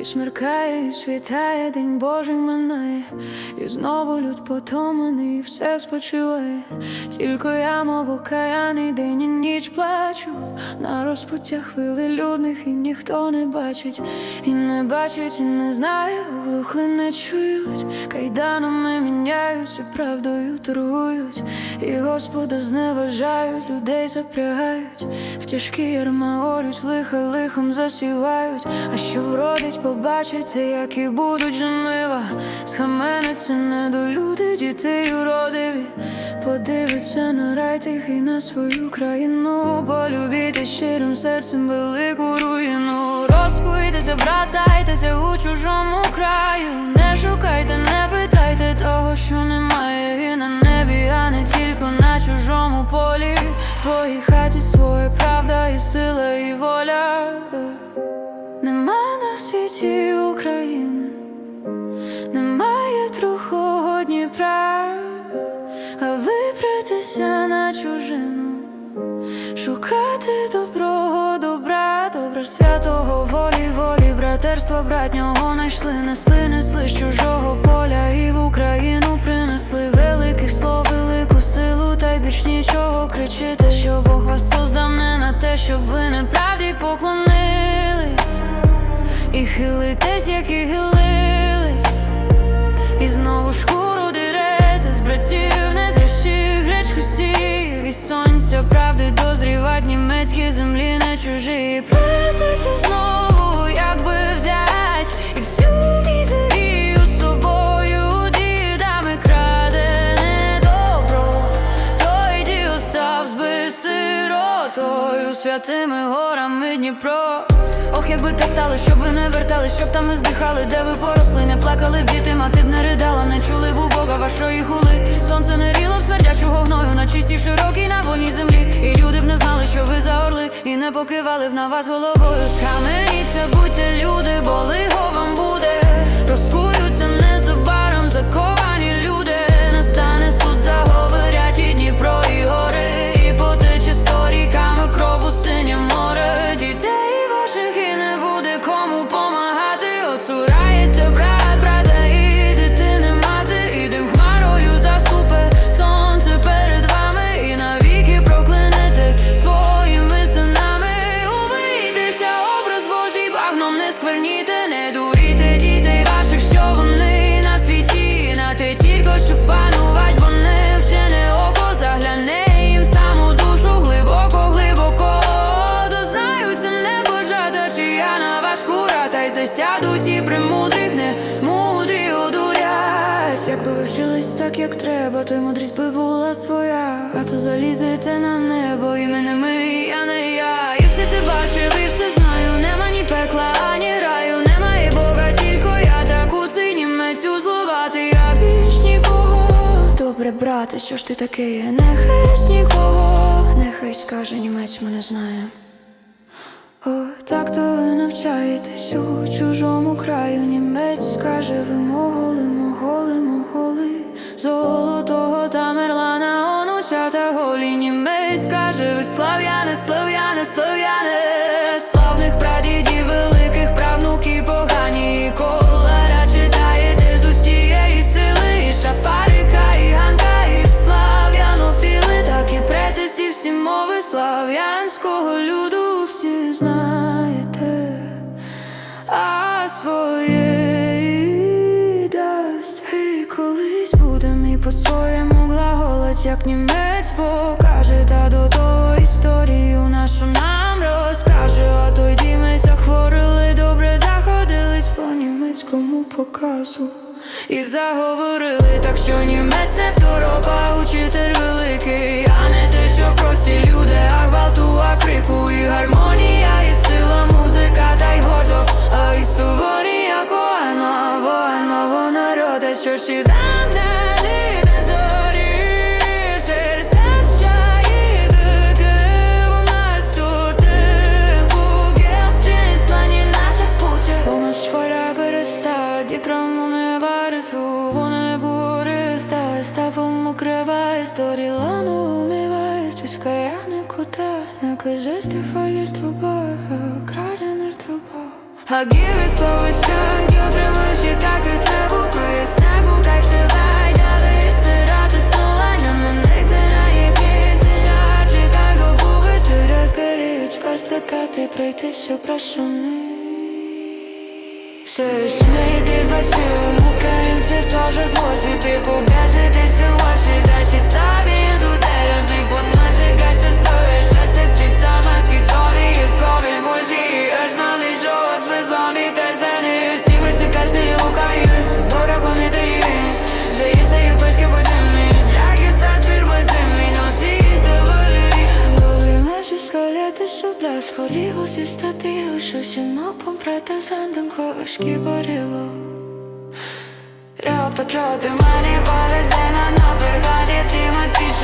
І смеркає, і світає, день Божий минає, і знову люд потомлений, і все спочиває. Тільки я, мов окаяний, день і ніч плачу. На розпуття хвили людних, і ніхто не бачить, і не бачить, і не знає, глухли не чують. Кайданами міняються, правдою торгують, і Господа зневажають, людей запрягають, в тяжкі ярма орють, лиха лихом засівають. А що вродить, побачите, які будуть жнива. Схамениться недолюди, дітей уродиві. Подивиться на рай тихий на свою країну, полюбіте щирим серцем велику руїну. Розкуйтеся, братайтеся у чужому краю. Не шукайте, не питайте того, що немає і на небі, а не тільки на чужому полі. В своїй хаті своя правда і сила, і воля. Світі України, немає другого Дніпра, а вибратися на чужину, шукати доброго добра, добра святого волі, волі, братерства братнього найшли, несли, несли з чужого поля, і в Україну принесли великих слов, велику силу, та й більш нічого кричите, що Бог вас создав не на те, щоб ви неправді поклонились. І хилитесь, як і хилились, і знову шкуру дерете з братів незрящих гречку сів, і сонця правди дозрівать німецькі землі не чужі. Плетеся знову, як би взять, і всю мізерію собою дідами краде недобро. Той діл став би сиротою святими горами Дніпро. Ох, якби те стало, щоб ви не вертали, щоб там не здихали, де ви поросли, не плакали б діти, мати б не ридала, не чули б у Бога вашої хули. Сонце не ріло б смердячого гною на чистій широкій на вольній землі. І люди б не знали, що ви за орли, і не покивали б на вас головою. Схаменіться, будьте люди, бо лихо вам буде. Розкуються треба, то й мудрість би була своя, а то залізете на небо, іменами я не я. І все ти бачив, і все знаю, нема ні пекла, ані раю, немає Бога, тільки я таку цей німець узловати, я більш нікого. Добре, брате, що ж ти таке є? Нехай ж нікого, нехай скаже німець мене знає. О, так то ви навчаєтесь у чужому краю. Німець скаже, ви моголи, моголи. Золотого та мерлана онучата голі. Німець скаже, ви слав'яни, слав'яни, слав'яни. Славних прадідів, великих правнуків погані. І Колара читаєте з усієї сили. І шафарика, і ганка, і слав'янофіли. Так і претесі всі мови слав'янського по-своєму глаголить, як німець покаже, та до того історію нашу нам розкаже. А той дімець захворили, добре заходились по німецькому показу. І заговорили, так що німець не второпа, учитель великий, а не те, що прості люди, а гвалту, а крику, і гармонія, і сила, музика, та й укрива, історія лану умиває, стюська я не кута, не кажеш, ти фалір труба, крадеner труба. I'll give it slow as time Я тримаюся так від себе Моя снегу, как тривай Дали стирати стола На мене тирає кінця Чекаю були Стиря скорічка стикати Пройтися прошу не Все смейте васю Мукаемся сложит босsi Pačius kalėdas sublės, kol lygus įstatėjau, šiuo pratęs ant danko, aš kybarėjau. Real patraukti man į parą, zena, na, per galės įmatyti.